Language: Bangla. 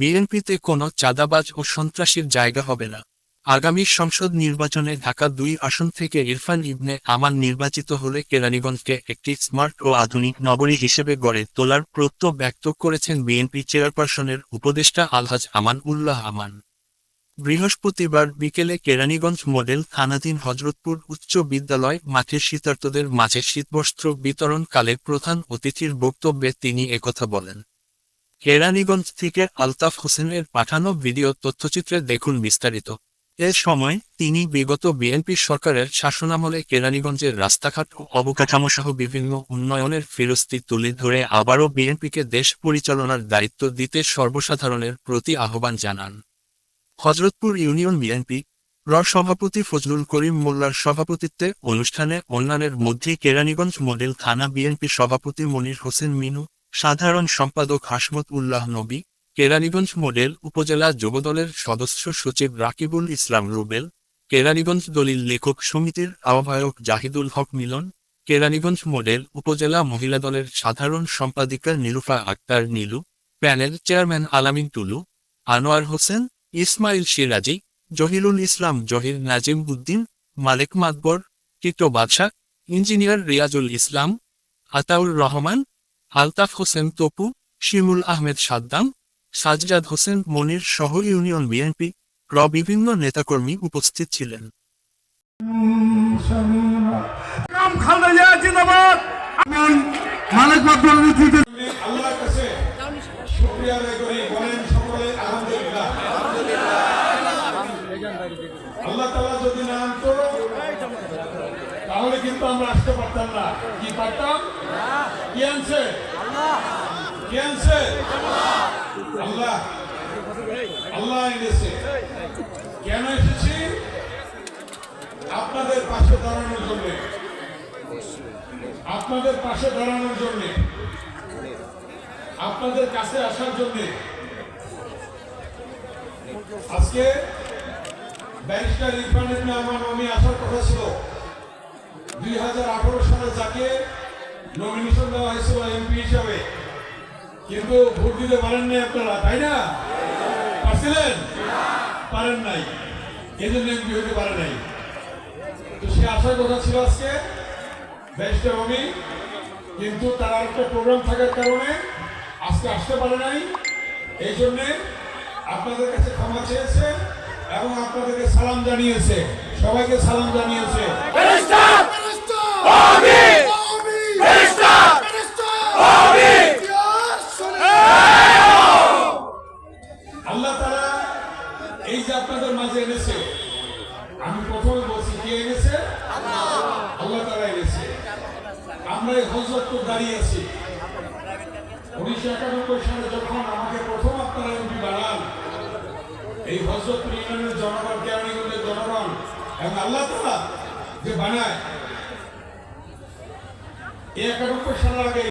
বিএনপিতে কোনো চাঁদাবাজ ও সন্ত্রাসীর জায়গা হবে না। আগামী সংসদ নির্বাচনে ঢাকা দুই আসন থেকে ইরফান ইবনে আমান নির্বাচিত হলে কেরানীগঞ্জকে একটি স্মার্ট ও আধুনিক নগরী হিসেবে গড়ে তোলার প্রত্যয় ব্যক্ত করেছেন বিএনপি চেয়ারপারসনের উপদেষ্টা আলহাজ আমান উল্লাহ আমান। বৃহস্পতিবার বিকেলে কেরানীগঞ্জ মডেল থানাধীন হজরতপুর উচ্চ বিদ্যালয় মাঠের শীতার্তদের মাঝে শীতবস্ত্র বিতরণকালে প্রধান অতিথির বক্তব্যে তিনি একথা বলেন। কেরানীগঞ্জ থেকে আলতাফ হোসেনের পাঠানো ভিডিও তথ্যচিত্রে দেখুন বিস্তারিত। এ সময় তিনি বিগত বিএনপি সরকারের শাসনামলে কেরানীগঞ্জের রাস্তাঘাট ও অবকাঠামো সহ বিভিন্ন উন্নয়নের ফিরস্তি তুলে ধরে আবারও বিএনপিকে দেশ পরিচালনার দায়িত্ব দিতে সর্বসাধারণের প্রতি আহ্বান জানান। হজরতপুর ইউনিয়ন বিএনপি র সভাপতি ফজলুল করিম মোল্লার সভাপতিত্বে অনুষ্ঠানে অন্যান্যের মধ্যে কেরানীগঞ্জ মডেল থানা বিএনপি সভাপতি মনির হোসেন মিনু সাধারণ সম্পাদক হাসমত উল্লাহ নবী, কেরানীগঞ্জ মডেল উপজেলা যুবদলের সদস্য সচিব রাকিবুল ইসলাম রুবেল, কেরানীগঞ্জ দলিল লেখক সমিতির আহ্বায়ক জাহিদুল হক মিলন, কেরানীগঞ্জ মডেল উপজেলা মহিলা দলের সাধারণ সম্পাদিকা নীলুফা আক্তার নীলু, প্যানেল চেয়ারম্যান আলামিন টুলু আনোয়ার হোসেন, ইসমাইল সিরাজি, জহিরুল ইসলাম জহির নাজিম উদ্দিন, মালেক মাতবর টিটো বাদশাহ, ইঞ্জিনিয়ার রিয়াজুল ইসলাম, আতাউর রহমান আলতাফ হোসেন তপু শিমুল আহমেদ সাদ্দাম সাজজাদ হোসেন মনির সহ ইউনিয়ন বিএনপি র বিভিন্ন নেতাকর্মী উপস্থিত ছিলেন। আল্লাহ তাআলা যদি না আনতো তাহলে কিন্তু আমরা আসতে পারতাম না। কি পারতাম? আল্লাহ। এনেছে। কেন এসেছি? আপনাদের পাশে দাঁড়ানোর জন্য। আপনাদের পাশে দাঁড়ানোর জন্য। আপনাদের কাছে আসার জন্য। আজকে ব্যারিস্টার ইরফান ইবনে আমার নমি আসার কথা ছিল। দুই হাজার আঠারো সালে যাকে নমিনেশন দেওয়া হয়েছিল এমপি হিসাবে, কিন্তু ভোট দিতে পারেন নাই আপনারা, তাই না? পারছিলেন? পারেন নাই। এই জন্য এমপি হতে পারে নাই। তো সে আসার কথা ছিল আজকে, ব্যারিস্টার অমি, কিন্তু তার একটা প্রোগ্রাম থাকার কারণে আজকে আসতে পারে নাই। এই জন্যে আপনাদের কাছে ক্ষমা চেয়েছে এবং আপনাদেরকে সালাম জানিয়েছে। সবাইকে সালাম জানিয়েছে আল্লাহ তারা এই যে আপনাদের মাঝে এনেছে আমি প্রথমে বলছি কে এনেছে আল্লাহ তারা এনেছে। আমরা এই দাঁড়িয়ে আছি। উনিশশো একানব্বই সালে যখন আমাকে প্রথম আপনারা এমপি বাড়ান এই হজরত ইউনিয়নের জনগণ, কেরানীগঞ্জের জনগণ এবং আল্লাহ তারা যে বানায়, এই একানব্বই সালের আগে